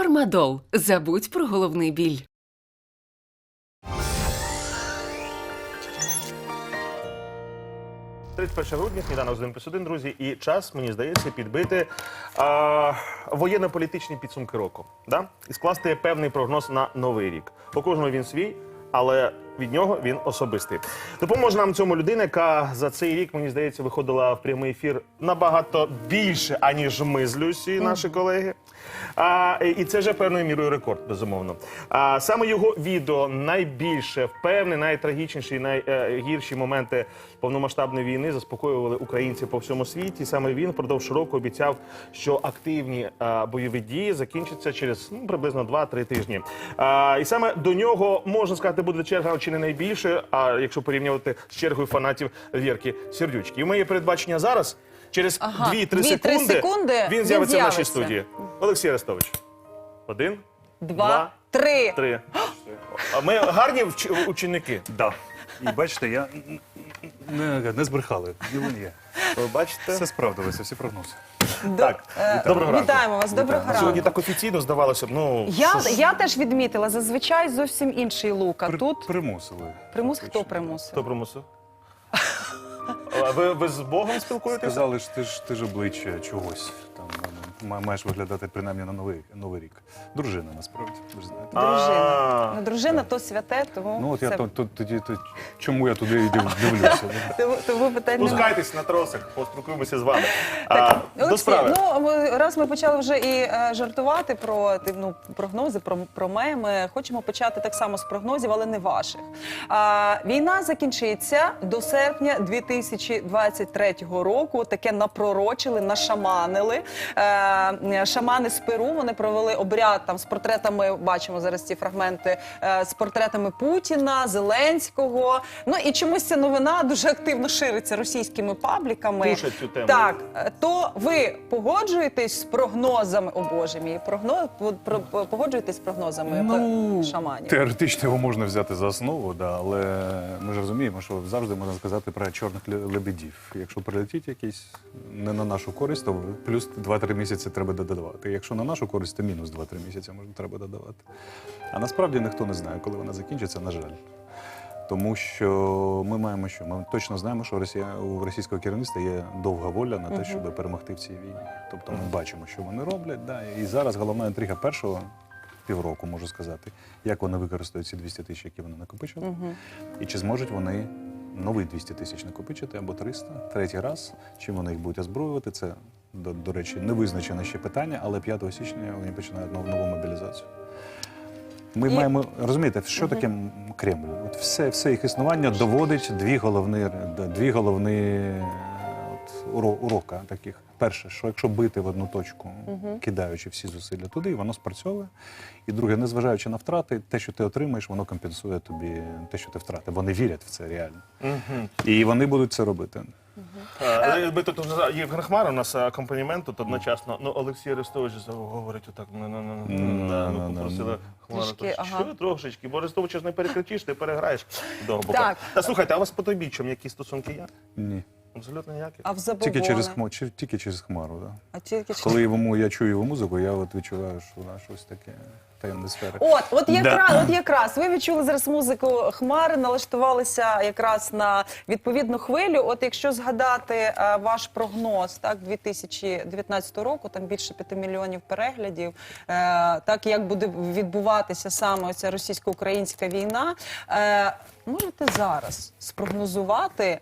Фармадол. Забудь про головний біль. – 31 грудня, сніданок з 1 плюс 1, друзі, і час, мені здається, підбити а, воєнно-політичні підсумки року. Да? І скласти певний прогноз на новий рік. У кожному він свій, але від нього він особистий. Допоможе нам цьому людина, яка за цей рік, мені здається, виходила в прямий ефір набагато більше, аніж ми з Люсі, наші колеги. А, і це вже певною мірою рекорд, безумовно. А, саме його відео найбільше впевне, найтрагічніші, найгірші моменти повномасштабної війни заспокоювали українців по всьому світі. Саме він впродовж року обіцяв, що активні а, бойові дії закінчаться через ну, приблизно 2-3 тижні. А, і саме до нього можна сказати, буде черга чи не найбільше. А якщо порівнювати з чергою фанатів Вірки Сердючки. І моє передбачення зараз. Через Ага, 2-3 2-3 секунди, секунди він він з'явиться в нашій студії. Олексій Арестович. Один, Два, три. три. А Ми гарні вч- ученики. Да. І бачите, я не, не збрехали. Діло є. Ви бачите? Все справдилося, всі прогнози. Так, Е, доброго ранку. Вітаємо вас, доброго ранку. Сьогодні так офіційно здавалося б, ну Я, що ж, я теж відмітила, зазвичай зовсім інший лук. А При- тут примусили. примус хто примусив? хто примусив? А ви, ви з Богом спілкуєтеся? Сказали ж ти ж ти ж обличчя чогось. Там маєш виглядати принаймні на новий новий рік. Дружина насправді. Ви ж знаєте. Дружина. Ну, дружина то святе, тому Ну от я це- то, то, тоді то, чому я туди і див- дивлюся? да? тому, тому питань. Пускайтесь на тросах, поспілкуємося з вами. А, Так, до Олексій, справи. ну ми- раз ми почали вже і е, жартувати про ти, ну, прогнози, про, про меми. Хочемо почати так само з прогнозів, але не ваших. А, війна закінчиться до серпня 2023 року. Таке напророчили, нашаманили. Е, шамани з Перу вони провели обряд там з портретами. Бачимо зараз ці фрагменти е, з портретами Путіна, Зеленського. Ну і чомусь ця новина дуже активно шириться російськими пабліками. Пушать цю тему. Так, е, то ви погоджуєтесь з прогнозами, о Боже мій, прогноз, про, про- погоджуєтесь з прогнозами Ну, шаманів? Теоретично його можна взяти за основу, да, але ми ж розуміємо, що завжди можна сказати про чорних лебедів. Якщо прилетить якийсь не на нашу користь, то плюс 2-3 місяці треба додавати. Якщо на нашу користь, то мінус 2-3 місяці можна треба додавати. А насправді ніхто не знає, коли вона закінчиться, на жаль. Тому що ми маємо що? Ми точно знаємо, що Росія у російського керівництва є довга воля на те, щоб перемогти в цій війні. Тобто ми бачимо, що вони роблять. Да, і зараз головна інтрига першого півроку, можу сказати, як вони використають ці 200 тисяч, які вони накопичили, і чи зможуть вони нові 200 тисяч накопичити або 300, третій раз, чим вони їх будуть озброювати. Це, до, до речі, не визначене ще питання, але 5 січня вони починають нову, нову мобілізацію. Ми І- маємо розумієте, що таке Кремль? От все, все їх існування доводить дві головні, дві головні от, урока таких. Перше, що якщо бити в одну точку, кидаючи всі зусилля туди, воно спрацьовує. І друге, незважаючи на втрати, те, що ти отримаєш, воно компенсує тобі те, що ти втратив. Вони вірять в це реально. І вони будуть це робити. Е, Ми тут вже Євген Хмар, у нас акомпанімент тут одночасно. Ну, Олексій Арестович говорить отак. Ну, ну, ну, ну, ну, да, ну, да, попросили Хмара. Трішки, ага. Що трошечки? Бо Арестовича ж не перекричиш, ти переграєш до боку. Так. Та слухайте, а у вас по тобі чим які стосунки є? Ні. Абсолютно ніякі. А в забобони? Тільки через хмару, тільки через хмару. Да. А тільки через- Коли йому я чую його музику, я от відчуваю, що вона щось таке таємне сфери. От, от якраз, Да. от якраз ви відчули зараз музику хмари, налаштувалися якраз на відповідну хвилю. От якщо згадати е, ваш прогноз, так 2019 року, там більше 5 мільйонів переглядів. Е, так як буде відбуватися саме ця російсько-українська війна, е, можете зараз спрогнозувати.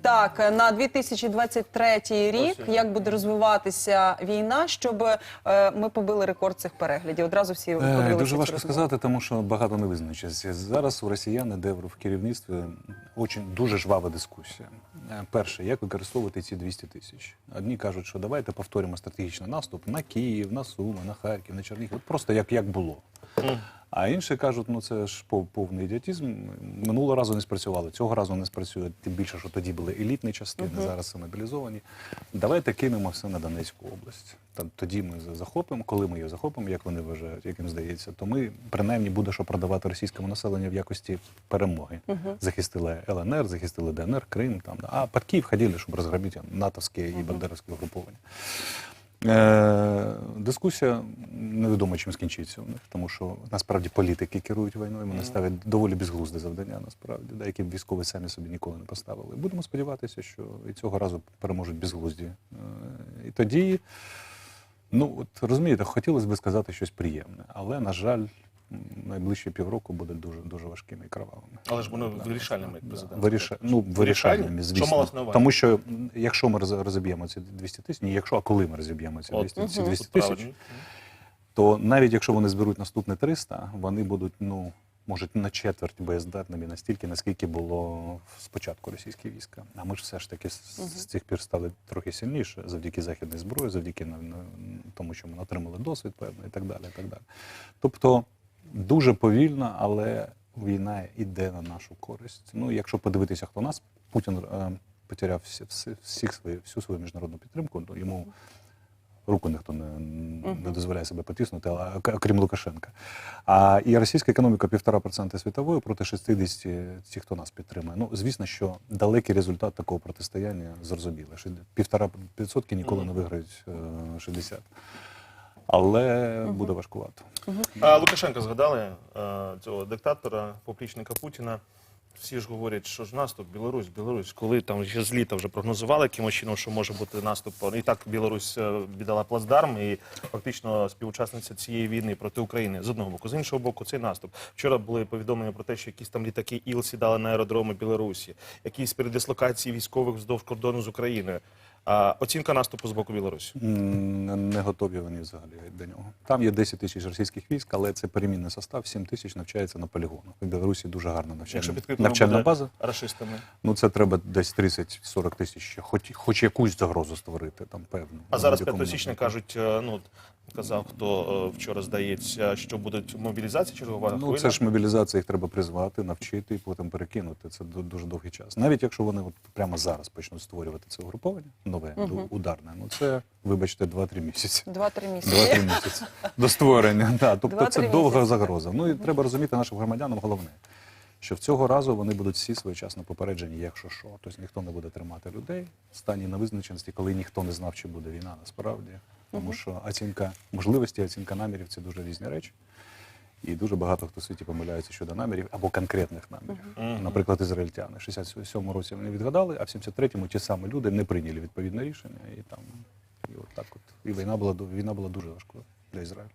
Так, на 2023 рік, як буде розвиватися війна, щоб е, ми побили рекорд цих переглядів. Одразу всі Е, Дуже важко сказати, тому що багато не визначиться. Зараз у росіян іде в керівництві очень, дуже жвава дискусія. Е, Перше, як використовувати ці 200 тисяч? Одні кажуть, що давайте повторимо стратегічний наступ на Київ, на Суми, на Харків, на Чернігів. От просто як, як було. А інші кажуть, ну це ж пов- повний ідіотизм. Минулого разу не спрацювало, цього разу не спрацює. Тим більше, що тоді були елітні частини, зараз все мобілізовані. Давайте кинемо все на Донецьку область. Та тоді ми захопимо. Коли ми її захопимо, як вони вважають, як їм здається, то ми принаймні буде що продавати російському населенню в якості перемоги. Захистили ЛНР, захистили ДНР, Крим. Там а під Київ ходили, щоб розгромити натовське і бандеровське угруповання. Е, дискусія невідомо, чим скінчиться у них, тому що насправді політики керують війною. Вони ставлять доволі безглузде завдання. Насправді, да, які б військові самі собі ніколи не поставили. Будемо сподіватися, що і цього разу переможуть безглузді. Е, І тоді, ну от розумієте, хотілося б сказати щось приємне, але на жаль. Найближчі півроку будуть дуже дуже важкими і кровавими. Але ж вони вирішальними, як Да, президент. Виріша... Ну, вирішальними, звісно. Що малось на увазі? Тому що якщо ми роз- розіб'ємо ці 200 тисяч, не якщо, а коли ми розіб'ємо ці От, 200, ці 200 тисяч. То навіть якщо вони зберуть наступне 300, вони будуть, ну, можуть на четверть боєздатними настільки, наскільки було спочатку російські війська. А ми ж все ж таки з, з цих пір стали трохи сильніше завдяки західній зброї, завдяки на, на, тому, що ми отримали досвід певний і так далі. І так далі. Тобто дуже повільно, але війна йде на нашу користь. Ну, якщо подивитися, хто нас, Путін е, потеряв всі, всі, всіх свої, всю свою міжнародну підтримку, то йому руку ніхто не, не дозволяє себе потиснути, а- окрім Лукашенка. А і російська економіка півтора процента світової проти 60 ті, хто нас підтримує. Ну, звісно, що далекий результат такого протистояння зрозуміло. що Півтора відсотки ніколи не виграють е, 60. Але буде важкувато. А Лукашенка згадали е, цього диктатора, поплічника Путіна. Всі ж говорять, що ж наступ, Білорусь, Білорусь, коли там ще з літа вже прогнозували якимось чином, що може бути наступ. І так Білорусь е, віддала плацдарм і фактично співучасниця цієї війни проти України з одного боку. З іншого боку, цей наступ. Вчора були повідомлення про те, що якісь там літаки ІЛ сідали на аеродроми Білорусі, якісь передислокації військових вздовж кордону з Україною. А оцінка наступу з боку Білорусі. М, Не, готові вони взагалі до нього. Там є 10 тисяч російських військ, але це перемінний состав, 7 тисяч навчається на полігонах. В Білорусі дуже гарна Якщо навчальна, підкріплено навчальна буде база. рашистами. Ну це треба десь 30-40 тисяч, хоч, хоч якусь загрозу створити, там певно. А зараз будь-якому 5 січня кажуть, е, ну казав, хто е, вчора здається, що будуть мобілізації чергова Ну, хвиля. це ж мобілізація, їх треба призвати, навчити і потім перекинути. Це ду- дуже довгий час. Навіть якщо вони от прямо зараз почнуть створювати це угруповання, нове, ду- ударне, ну це, вибачте, 2-3 місяці. Два-три місяці. Два-три місяці до створення. Да, тобто це довга місяці. загроза. Ну і треба розуміти нашим громадянам головне, що в цього разу вони будуть всі своєчасно попереджені, якщо що. Тобто ніхто не буде тримати людей в стані невизначеності, коли ніхто не знав, чи буде війна насправді. Тому що оцінка можливості, оцінка намірів це дуже різні речі. І дуже багато хто в світі помиляється щодо намірів або конкретних намірів. Наприклад, ізраїльтяни. В 67-му році вони відгадали, а в 73-му ті самі люди не прийняли відповідне рішення. І там і от так от. І війна була війна була дуже важкою для Ізраїлю.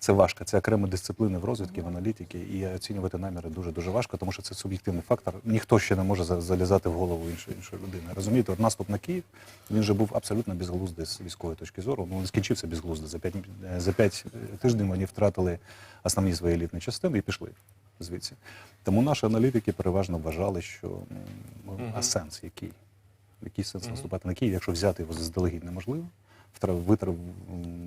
Це важко, це окрема дисципліни в розвідки, в аналітики, і оцінювати наміри дуже дуже важко, тому що це суб'єктивний фактор. Ніхто ще не може за- залізати в голову іншої іншої людини. Розумієте, от наступ на Київ він же був абсолютно безглуздий з військової точки зору. Ну не скінчився безглуздо. За п'ять е, за п'ять е, тижнів вони втратили основні свої елітні частини і пішли звідси. Тому наші аналітики переважно вважали, що м, а сенс який? Який сенс наступати на Київ, якщо взяти його заздалегідь неможливо. Втра- витра- м,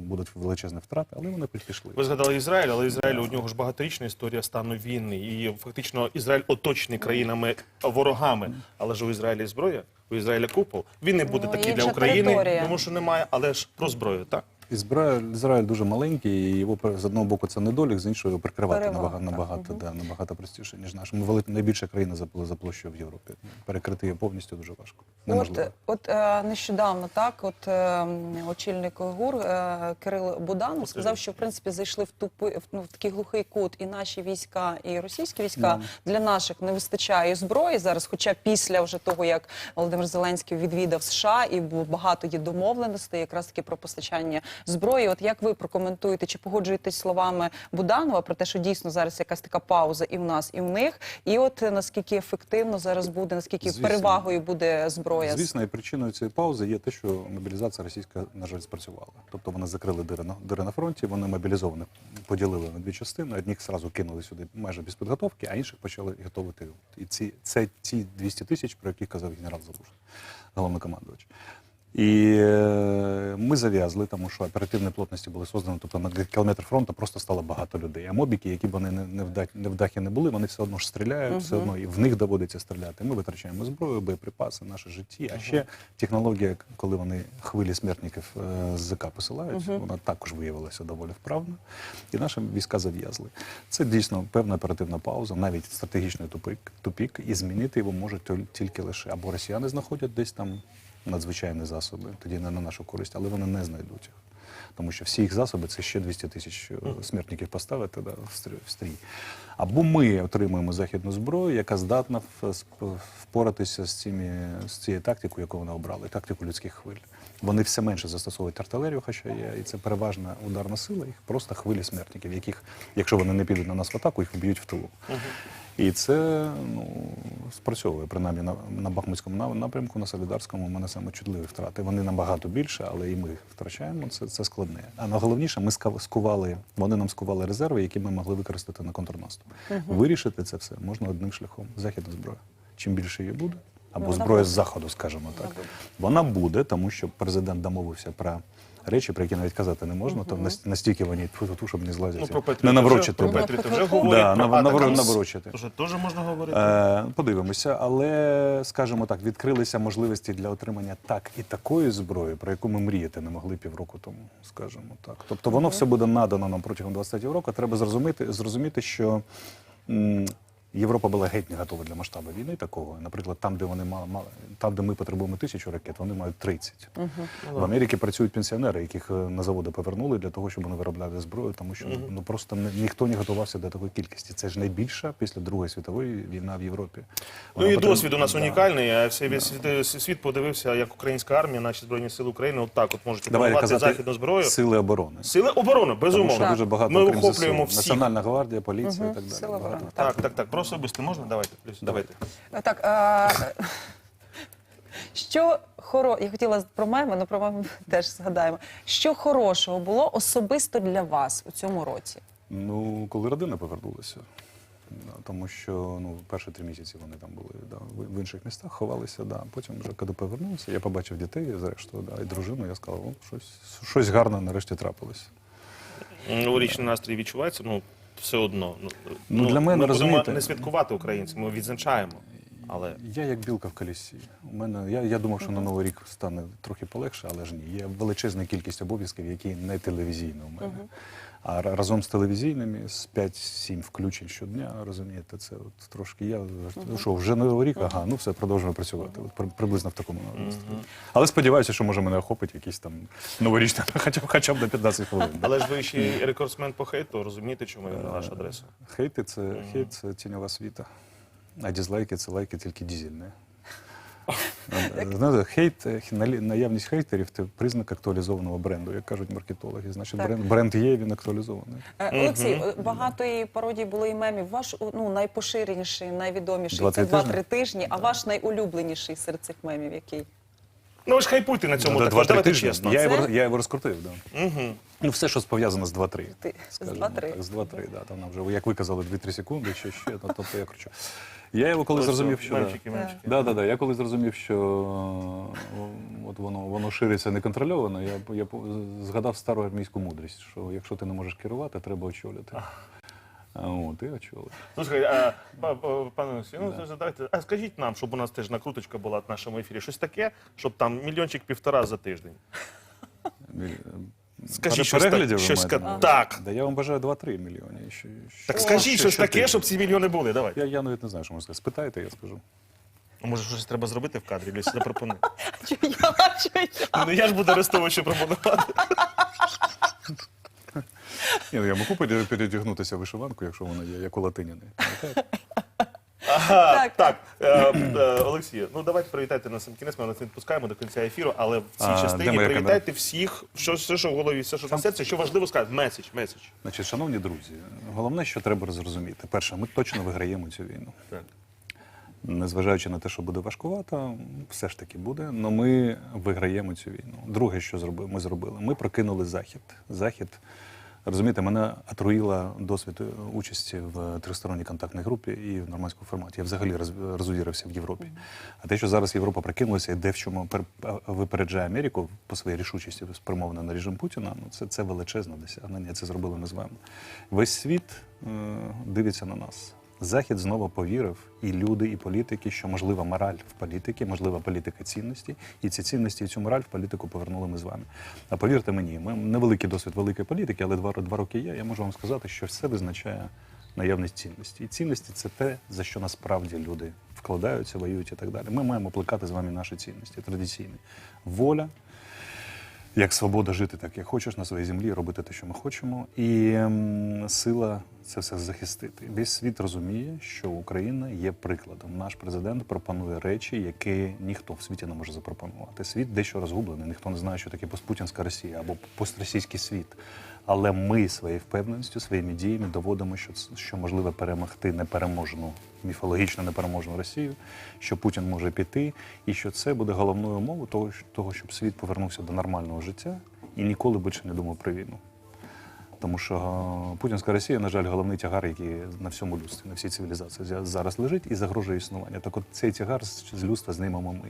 будуть величезні втрати, але вони пішли. Ви згадали Ізраїль, але Ізраїль у нього ж багаторічна історія стану війни. І фактично Ізраїль оточений країнами ворогами. Але ж у Ізраїлі зброя, у Ізраїля купол. Він не буде Ну, такий для України, територія. тому що немає, але ж про зброю, так? Ізраїль, Ізраїль дуже маленький, і його з одного боку це недолік, з іншого його прикривати Перевага, набагато, так. набагато, да, набагато простіше, ніж наш. Ми вели- найбільша країна за, за площею в Європі. Перекрити її повністю дуже важко. Неможливо. От, от е, нещодавно так, от е, очільник ГУР е, Кирил Буданов сказав, що в принципі зайшли в тупи в, ну, в такий глухий кут і наші війська, і російські війська для наших не вистачає зброї зараз. Хоча після вже того, як Володимир Зеленський відвідав США і багато є домовленостей, якраз таки про постачання зброї. От як ви прокоментуєте, чи погоджуєтесь словами Буданова про те, що дійсно зараз якась така пауза і в нас, і в них, і от наскільки ефективно зараз буде, наскільки Звісно. перевагою буде зброя? Звісно, і причиною цієї паузи є те, що мобілізація російська, на жаль, спрацювала. Тобто вони закрили дири на, дири на фронті, вони мобілізованих поділили на дві частини. Одних зразу кинули сюди майже без підготовки, а інших почали готувати. І ці, це ті 200 тисяч, про які казав генерал Залужний, головнокомандувач. І е, ми зав'язли, тому що оперативні плотності були создані, тобто на кілометр фронту просто стало багато людей. А мобіки, які б вони не, не, вдах, не були, вони все одно ж стріляють, все одно і в них доводиться стріляти. Ми витрачаємо зброю, боєприпаси, наше житті. А ще технологія, коли вони хвилі смертників е, з ЗК посилають, вона також виявилася доволі вправна. І наші війська зав'язли. Це дійсно певна оперативна пауза, навіть стратегічний тупик, тупік, і змінити його можуть тільки лише або росіяни знаходять десь там надзвичайні засоби, тоді не на нашу користь, але вони не знайдуть їх. Тому що всі їх засоби це ще 200 тисяч е, смертників поставити да, в стрій- Або ми отримуємо західну зброю, яка здатна впоратися з, цими, з цією тактикою, яку вони обрали, тактику людських хвиль. Вони все менше застосовують артилерію, хоча є, і це переважна ударна сила, їх просто хвилі смертників, яких, якщо вони не підуть на нас в атаку, їх вб'ють в тилу. І це ну, спрацьовує, принаймні на, на Бахмутському напрямку, на Солідарському, у мене саме чутливі втрати. Вони набагато більше, але і ми втрачаємо. Це, це складне. А найголовніше, ми скували, вони нам скували резерви, які ми могли використати на контрнаступ. Вирішити це все можна одним шляхом західна зброя. Чим більше її буде, або Вона зброя з заходу, скажімо так. Вона буде, тому що президент домовився про. Речі, про які навіть казати не можна, то настільки вони тьфу-тьфу, щоб не злазять. Ну, не ти наврочити. Про тебе. Петрі ти вже Да, говорив. про наврочити. Теж можна говорити. Е, подивимося, але скажімо так, відкрилися можливості для отримання так і такої зброї, про яку ми мріяти не могли півроку тому, скажімо так. Тобто воно все буде надано нам протягом 20 року. Треба зрозуміти, зрозуміти, що. Європа була геть не готова для масштабу війни такого. Наприклад, там, де вони мали, мали там, де ми потребуємо тисячу ракет, вони мають 30. В Америці працюють пенсіонери, яких е, на заводи повернули для того, щоб вони виробляли зброю, тому що ну просто не- ніхто не готувався до такої кількості. Це ж найбільша після Другої світової війна в Європі. Ну і Вона досвід у нас Да. унікальний. А всі весь світ, світ подивився, як українська армія, наші збройні сили України, от так от можуть казати західну зброю. сили оборони. Сили оборони, Тому безумовно. що дуже багато Ми охоплюємо всіх. Національна гвардія, поліція і так далі. Багато. Так, так, так. Особисте можна? Давайте, плюс. Давайте. Так, е, що хоро... Я хотіла про меми, але про меми теж згадаємо. Що хорошого було особисто для вас у цьому році? Ну, коли родина повернулася. Тому що ну, перші три місяці вони там були да, в, інших містах, ховалися. Да. Потім, вже коли повернувся, я побачив дітей, зрештою, да, і дружину, я сказав, о, щось, щось гарне нарешті трапилось. Новорічний настрій відчувається, ну все одно. Ну, Ну, для мене, ми будемо розумієте- не святкувати українці, ми відзначаємо. Але Я як білка в колісі. У мене я, я думав, що на новий рік стане трохи полегше, але ж ні. Є величезна кількість обов'язків, які не телевізійні у мене. А разом з телевізійними з 5-7 включень щодня, розумієте, це от трошки я ну, що, вже новий рік, ага, ну все, продовжуємо працювати. От при- приблизно в такому настрої. Але сподіваюся, що може мене охопить якийсь там новорічний, хоча б хоча б на 15 хвилин. але ж ви ще й рекордсмен по хейту, розумієте, чому він на вашу адресу? Хейти це хейт це тіньова світа. А дізлайки це лайки тільки дізельні. Знаєте, хейт, е, наявність хейтерів це признак актуалізованого бренду, як кажуть маркетологи. Значить, Так. бренд, бренд є, він актуалізований. Е, Олексій, е, багато і пародій було і мемів. Ваш ну, найпоширеніший, найвідоміший Два-три це тижні? 2-3 тижні, а ваш найулюбленіший серед цих мемів який? Ну ви ж хайпуйте на цьому Ну, також, два-три давайте тижні. чесно. Я, Це? його, я його розкрутив, да. Угу. Ну, все, що пов'язано з 2-3. Ти- з скажімо 2-3. так, З 2-3, да. Там вже, як ви казали, 2-3 секунди чи ще, ну, тобто я кручу. Я його коли зрозумів, що... да. Мемчики, мемчики. Да, да, да. Я коли зрозумів, що е, от воно, воно шириться неконтрольовано, я, я згадав стару армійську мудрість, що якщо ти не можеш керувати, треба очолити. А от, і очолив. Ну, слухай, а, па- па- пане Олексій, ну ж а скажіть нам, щоб у нас теж накруточка була в нашому ефірі, щось таке, щоб там мільйончик півтора за тиждень. Скажіть щось, переглядів так, щось увазі? так. Да я вам бажаю 2-3 мільйони. Що, Так що- скажіть що- щось що таке, ти? щоб ці мільйони були. Давай. Я, я навіть не знаю, що можна сказати. Спитайте, я скажу. Може, щось треба зробити в кадрі, Люся, запропонуй. Чи я, чи я? Ну я ж буду арестовувати, пропонувати. Ні, ну, я можу пере- передягнутися в вишиванку, якщо вона є, як у латиніни. Ага, Так. так. Е, е, Олексію, ну давайте привітайте на сам кінець, ми нас не відпускаємо до кінця ефіру, але в цій А, де частині моя привітайте всіх, що, все, що в голові, все, що на серці, що важливо сказати. Меседж, меседж. Значить, шановні друзі, головне, що треба зрозуміти. Перше, ми точно виграємо цю війну. Так. Незважаючи на те, що буде важкувато, все ж таки буде. але ми виграємо цю війну. Друге, що зробили, ми зробили, ми прокинули захід. Захід, розумієте, мене отруїла досвід е, участі в тристоронній контактній групі і в нормандському форматі. Я взагалі розвірився розувірився в Європі. А те, що зараз Європа прокинулася і де в чому випереджає Америку по своїй рішучості спрямована на режим Путіна, ну це, це величезне досягнення. Це зробили ми з вами. Весь світ е, дивиться на нас. Захід знову повірив, і люди, і політики, що можлива мораль в політиці, можлива політика цінності, і ці цінності і цю мораль в політику повернули ми з вами. А повірте мені, ми невеликий досвід великої політики, але два, два роки є. Я можу вам сказати, що все визначає наявність цінності. І цінності це те, за що насправді люди вкладаються, воюють і так далі. Ми маємо плекати з вами наші цінності традиційні. Воля, як свобода жити так, як хочеш на своїй землі, робити те, що ми хочемо. І ем, сила це все захистити. Весь світ розуміє, що Україна є прикладом. Наш президент пропонує речі, які ніхто в світі не може запропонувати. Світ дещо розгублений, ніхто не знає, що таке постпутінська Росія або постросійський світ. Але ми своєю впевненістю, своїми діями доводимо, що, що можливо перемогти непереможну, міфологічно непереможну Росію, що Путін може піти, і що це буде головною умовою того, того, щоб світ повернувся до нормального життя і ніколи більше не думав про війну. Тому що путінська Росія, на жаль, головний тягар, який на всьому людстві, на всій цивілізації зараз лежить і загрожує існування. Так от цей тягар з людства знімемо ми.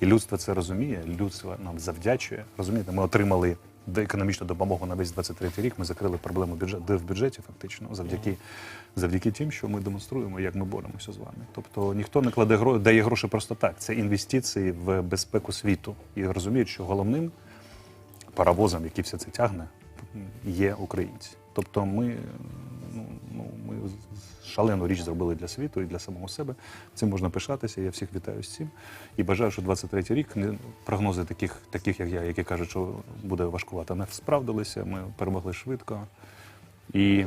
І людство це розуміє, людство нам завдячує. Розумієте, ми отримали економічну допомогу на весь 23-й рік. Ми закрили проблему бюджет, де в бюджеті, фактично, завдяки, завдяки тим, що ми демонструємо, як ми боремося з вами. Тобто ніхто не кладе гро, дає гроші просто так. Це інвестиції в безпеку світу. І розуміють, що головним паровозом, який все це тягне, є українці. Тобто ми, ну, ну, ми шалену річ зробили для світу і для самого себе. Цим можна пишатися. Я всіх вітаю з цим. І бажаю, що 23-й рік прогнози таких, таких, як я, які кажуть, що буде важкувато, не справдилися. Ми перемогли швидко і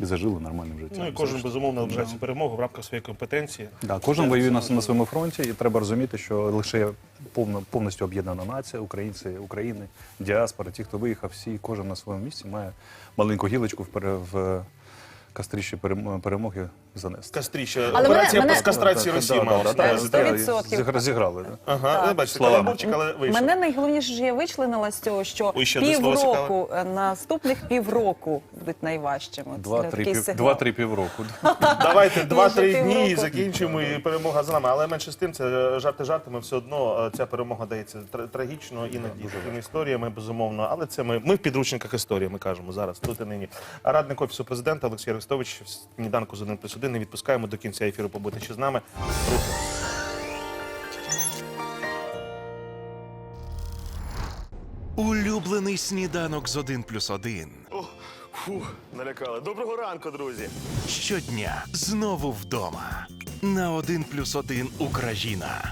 зажили нормальним життям. Ну і кожен Завжди. безумовно наближається перемогу в рамках своєї компетенції. Да, кожен воює на, на своєму фронті, і треба розуміти, що лише повно, повністю об'єднана нація, українці, України, діаспора, ті, хто виїхав, всі, кожен на своєму місці має маленьку гілочку в, в кастріші перем- перемоги занести. Кастріща, Але операція мене- з кастрації Росії мала да, відсотків. Зігра- Зіграли. Да. Ага, ви бачите, Слава каламбурчик, але вийшов. Мене найголовніше, що я вичленила з цього, що Ой, ще одне слово півроку, е, наступних півроку будуть найважчими. Два-три такий пів, сигнал. два-три півроку. Давайте два-три дні і закінчимо, і перемога за нами. Але менше з тим, це жарти жартами, все одно е, ця перемога дається тр- трагічно, іноді такими історіями, безумовно. Але це ми, ми в підручниках історії, ми кажемо зараз, тут і нині. Радник офісу президента Олексій Арестович сніданку з 1 плюс 1 не відпускаємо до кінця ефіру побути ще з нами. Рухаємо. Улюблений сніданок з 1 плюс 1. Фух, налякали. Доброго ранку, друзі. Щодня знову вдома. На 1 плюс 1 Україна